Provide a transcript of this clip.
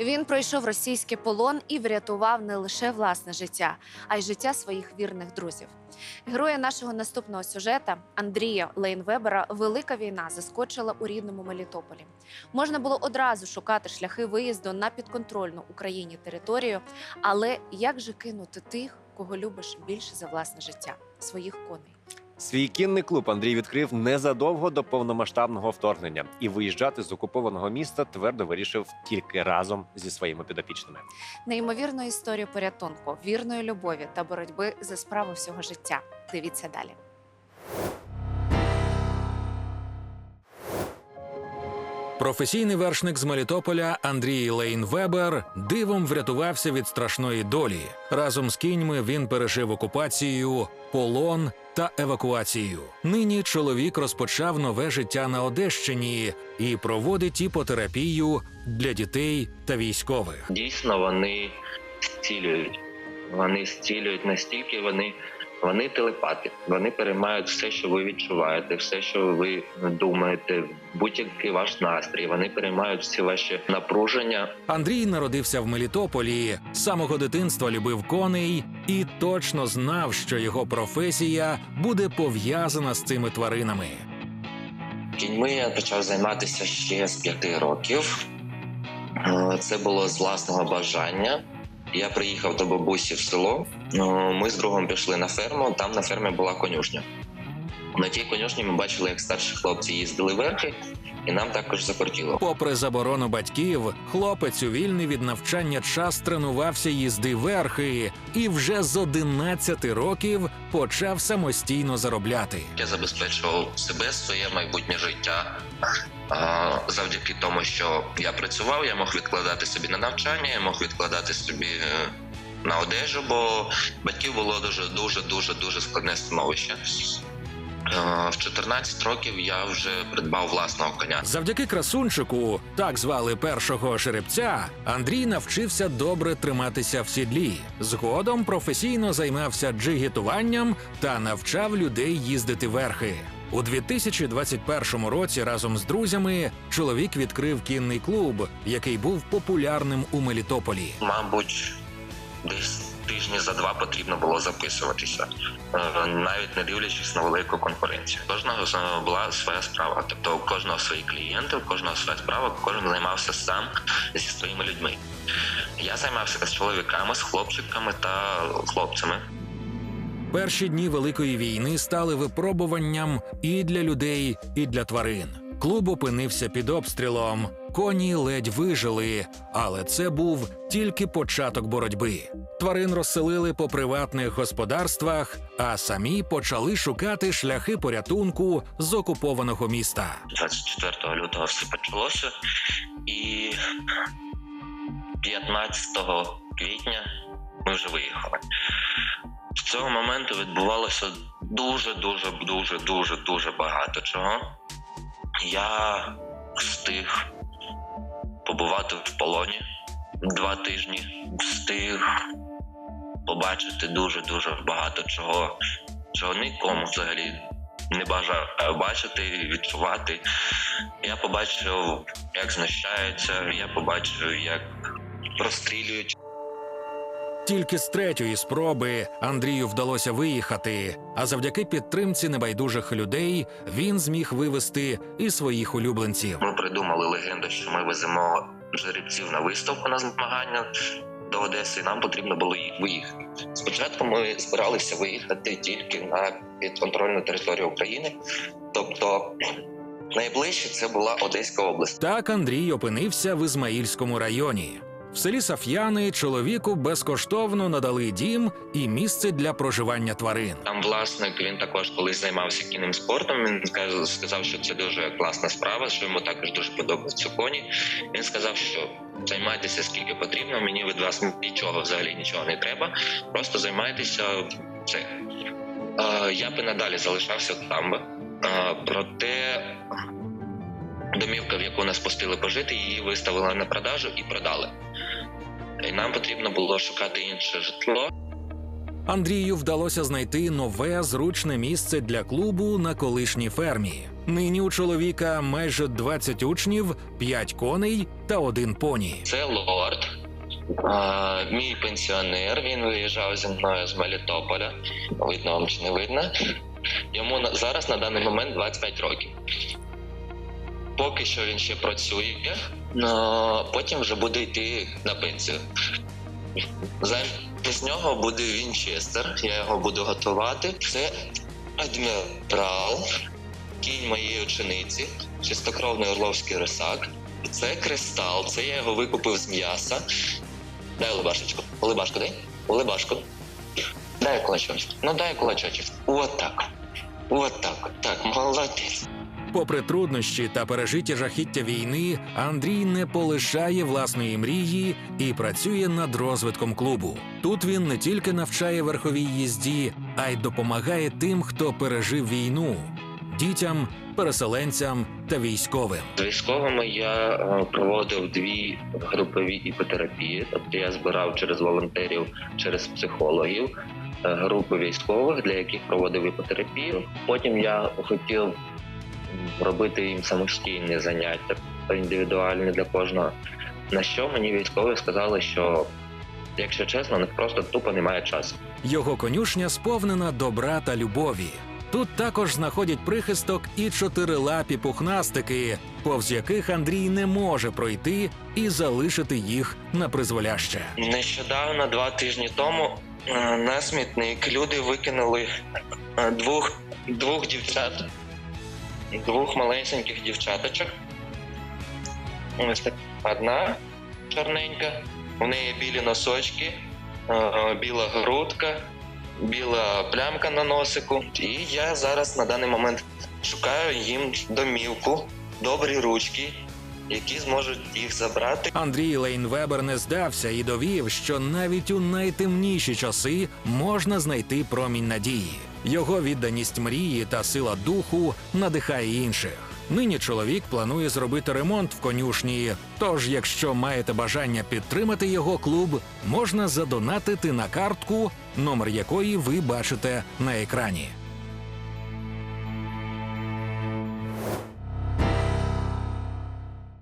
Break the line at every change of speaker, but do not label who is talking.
Він пройшов російський полон і врятував не лише власне життя, а й життя своїх вірних друзів. Героя нашого наступного сюжета Андрія Лейнвебера Велика війна заскочила у рідному Мелітополі. Можна було одразу шукати шляхи виїзду на підконтрольну Україні територію, але як же кинути тих, кого любиш більше за власне життя своїх коней?
Свій кінний клуб Андрій відкрив незадовго до повномасштабного вторгнення і виїжджати з окупованого міста твердо вирішив тільки разом зі своїми підопічними.
Неймовірну історію порятунку, вірної любові та боротьби за справу всього життя. Дивіться далі.
Професійний вершник з Мелітополя Андрій Лейн Вебер дивом врятувався від страшної долі. Разом з кіньми він пережив окупацію, полон та евакуацію. Нині чоловік розпочав нове життя на Одещині і проводить іпотерапію для дітей та військових.
дійсно вони зцілюють. Вони зцілюють настільки, вони, вони телепати. Вони переймають все, що ви відчуваєте, все, що ви думаєте, будь-який ваш настрій. Вони переймають всі ваші напруження.
Андрій народився в Мелітополі, з самого дитинства любив коней і точно знав, що його професія буде пов'язана з цими тваринами.
Кіньми я почав займатися ще з п'яти років. Е, Це було з власного бажання. Я приїхав до бабусі в село. Е, Ми з другом пішли на ферму. Там на фермі була конюшня. На тій конюшні ми бачили, як старші хлопці їздили верхи, і нам також захотіло.
Попри заборону батьків, хлопець у вільний від навчання час тренувався їзди верхи і вже з 11 років почав самостійно заробляти.
Я забезпечував себе, своє майбутнє життя. Завдяки тому, що я працював, я мог відкладати собі на навчання, я мог відкладати собі е, на одежу, бо батьків було дуже дуже дуже дуже складне становище. Е, В 14 років я вже придбав власного коня.
Завдяки красунчику, так звали першого жеребця, Андрій навчився добре триматися в сідлі. Згодом професійно займався джигітуванням та навчав людей їздити верхи. У 2021 році разом з друзями чоловік відкрив кінний клуб, який був популярним у Мелітополі.
Мабуть, десь тижні за два потрібно було записуватися, е, навіть не дивлячись на велику конкуренцію. Кожного була своя справа, тобто у кожного свої клієнти, у кожного своя справа, кожен займався сам зі своїми людьми. Я займався з чоловіками, з хлопчиками та хлопцями.
Перші дні Великої війни стали випробуванням і для людей, і для тварин. Клуб опинився під обстрілом. Коні ледь вижили, але це був тільки початок боротьби. Тварин розселили по приватних господарствах, а самі почали шукати шляхи порятунку з окупованого міста.
24 лютого все почалося, і 15 квітня ми вже виїхали. З цього моменту відбувалося дуже, дуже, дуже, дуже, дуже багато чого. Я встиг побувати в полоні два тижні, встиг побачити дуже дуже багато чого, чого нікому взагалі не бажав бачити, відчувати. Я побачив, як знущаються, я побачив, як розстрілюють.
Тільки з третьої спроби Андрію вдалося виїхати, а завдяки підтримці небайдужих людей він зміг вивести і своїх улюбленців.
Ми придумали легенду, що ми веземо жеребців на виставку на змагання до Одеси. і Нам потрібно було їх виїхати. Спочатку ми збиралися виїхати тільки на підконтрольну територію України, тобто найближче це була Одеська область.
Так Андрій опинився в Ізмаїльському районі. В селі Саф'яни чоловіку безкоштовно надали дім і місце для проживання тварин.
Там власник він також колись займався кінним спортом. Він сказав, що це дуже класна справа, що йому також дуже подобаються коні. Він сказав, що займайтеся скільки потрібно. Мені від вас нічого взагалі нічого не треба. Просто займайтеся. Е, Я би надалі залишався там Проте домівка, в яку нас пустили пожити, її виставили на продажу і продали. І нам потрібно було шукати інше житло.
Андрію вдалося знайти нове зручне місце для клубу на колишній фермі. Нині у чоловіка майже 20 учнів, 5 коней та один поні.
Це лорд, а, мій пенсіонер. Він виїжджав зі мною з Мелітополя. Видно вам чи не видно. Йому зараз на даний момент 25 років. Поки що він ще працює, но потім вже буде йти на пенсію. Замість нього буде Вінчестер, я його буду готувати. Це адмірал, кінь моєї учениці, чистокровний орловський рисак. Це кристал, це я його викупив з м'яса. Дай улибашечку. Улибашку дай. Улибашку. Дай кулачочок. Ну дай кулачочок. От так. От так. Так, молодець.
Попри труднощі та пережиті жахіття війни, Андрій не полишає власної мрії і працює над розвитком клубу. Тут він не тільки навчає верховій їзді, а й допомагає тим, хто пережив війну дітям, переселенцям та військовим.
З військовими я е, проводив дві групові іпотерапії. Тобто я збирав через волонтерів, через психологів е, групи військових, для яких проводив іпотерапію. Потім я хотів робити їм самостійні заняття, індивідуальні для кожного. На що мені військові сказали, що якщо чесно, них просто тупо немає часу.
Його конюшня сповнена добра та любові. Тут також знаходять прихисток і чотирилапі пухнастики, повз яких Андрій не може пройти і залишити їх на призволяще.
Нещодавно, два тижні тому, е, на смітник люди викинули е, двох, двох дівчат, двох малесеньких дівчаточок. Ось так. Одна чорненька, у неї білі носочки, е, біла грудка, біла плямка на носику. І я зараз на даний момент шукаю їм домівку, добрі ручки, які зможуть їх забрати.
Андрій Лейнвебер не здався і довів, що навіть у найтемніші часи можна знайти промінь надії. Його відданість мрії та сила духу надихає інших. Нині чоловік планує зробити ремонт в конюшні. Тож, якщо маєте бажання підтримати його клуб, можна задонатити на картку, номер якої ви бачите на екрані.